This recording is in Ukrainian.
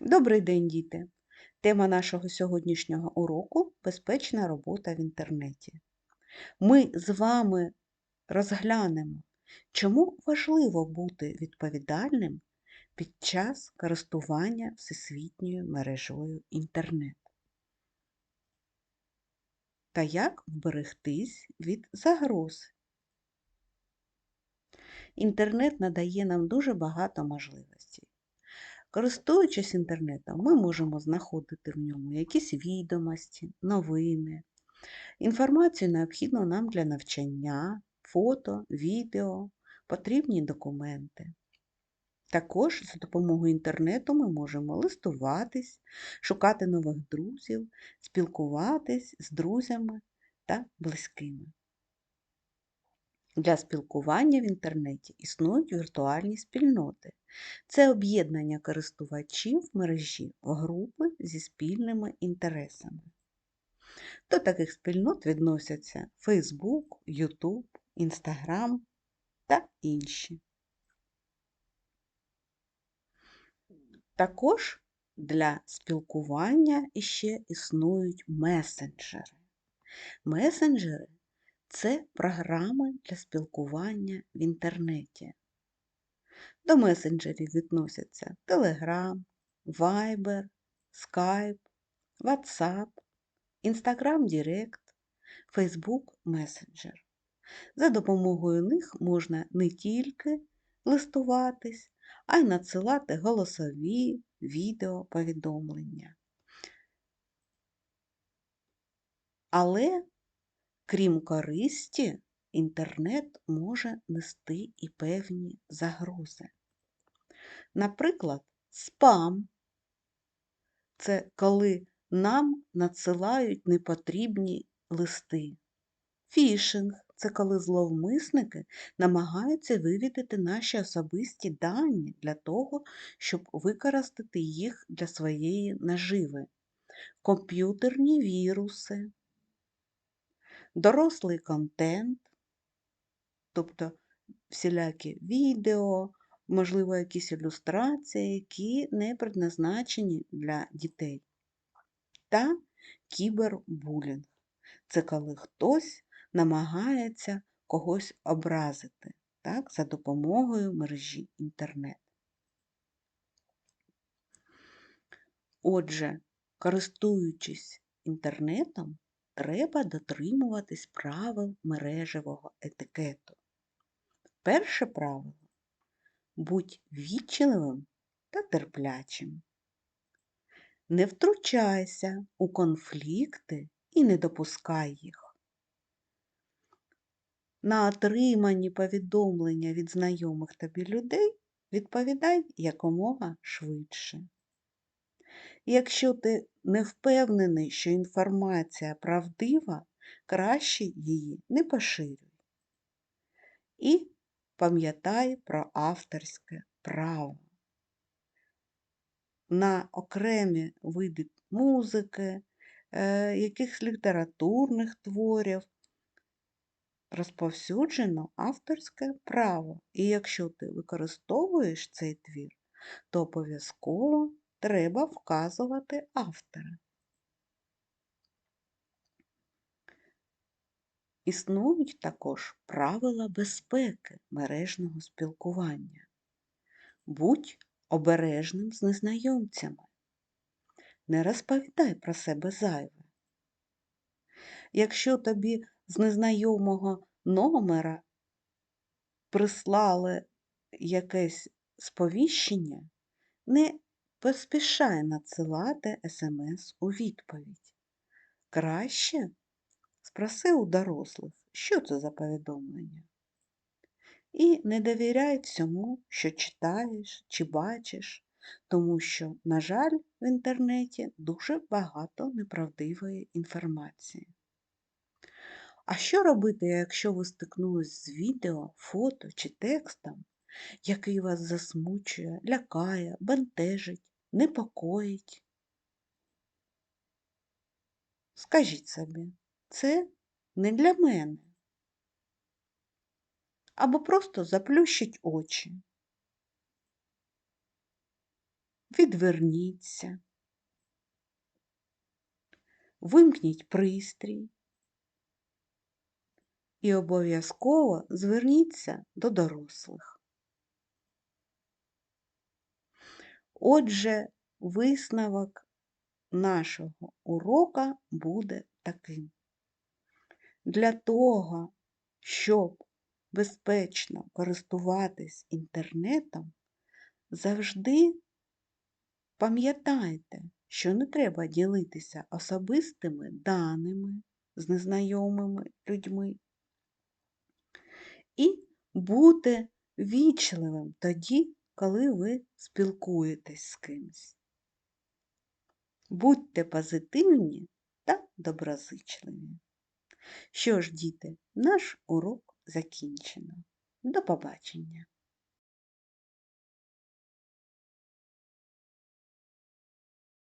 Добрий день, діти! Тема нашого сьогоднішнього уроку безпечна робота в інтернеті. Ми з вами розглянемо, чому важливо бути відповідальним під час користування всесвітньою мережою інтернет та як вберегтись від загроз. Інтернет надає нам дуже багато можливостей. Користуючись інтернетом, ми можемо знаходити в ньому якісь відомості, новини, інформацію необхідну нам для навчання, фото, відео, потрібні документи. Також за допомогою інтернету ми можемо листуватись, шукати нових друзів, спілкуватись з друзями та близькими. Для спілкування в інтернеті існують віртуальні спільноти. Це об'єднання користувачів в мережі групи зі спільними інтересами. До таких спільнот відносяться Facebook, YouTube, Instagram та інші. Також для спілкування іще існують месенджери. Месенджери це програми для спілкування в інтернеті. До месенджерів відносяться Telegram, Viber, Skype, WhatsApp, Instagram Direct, Facebook Messenger. За допомогою них можна не тільки листуватись, а й надсилати голосові відеоповідомлення. Але Крім користі, інтернет може нести і певні загрози. Наприклад, спам це коли нам надсилають непотрібні листи. Фішинг це коли зловмисники намагаються вивідати наші особисті дані для того, щоб використати їх для своєї наживи. Комп'ютерні віруси дорослий контент, тобто всілякі відео, можливо, якісь ілюстрації, які не предназначені для дітей. Та кібербулінг це коли хтось намагається когось образити так, за допомогою мережі інтернет. Отже, користуючись інтернетом, треба дотримуватись правил мережевого етикету. Перше правило будь вічливим та терплячим. Не втручайся у конфлікти і не допускай їх. На отримані повідомлення від знайомих тобі людей відповідай якомога швидше. Якщо ти не впевнений, що інформація правдива, краще її не поширюй. І пам'ятай про авторське право. На окремі види музики, е, якихось літературних творів розповсюджено авторське право. І якщо ти використовуєш цей твір, то обов'язково треба вказувати автора. Існують також правила безпеки мережного спілкування. Будь обережним з незнайомцями. Не розповідай про себе зайве. Якщо тобі з незнайомого номера прислали якесь сповіщення, не поспішай надсилати смс у відповідь. Краще спроси у дорослих, що це за повідомлення. І не довіряй всьому, що читаєш чи бачиш, тому що, на жаль, в інтернеті дуже багато неправдивої інформації. А що робити, якщо ви стикнулись з відео, фото чи текстом, який вас засмучує, лякає, бентежить, непокоїть. Скажіть собі, це не для мене. Або просто заплющить очі. відверніться, вимкніть пристрій і обов'язково зверніться до дорослих. Отже, висновок нашого урока буде таким. Для того, щоб безпечно користуватись інтернетом, завжди пам'ятайте, що не треба ділитися особистими даними з незнайомими людьми і бути вічливим тоді, коли ви спілкуєтесь з кимось. Будьте позитивні та доброзичливі. Що ж, діти, наш урок закінчено. До побачення!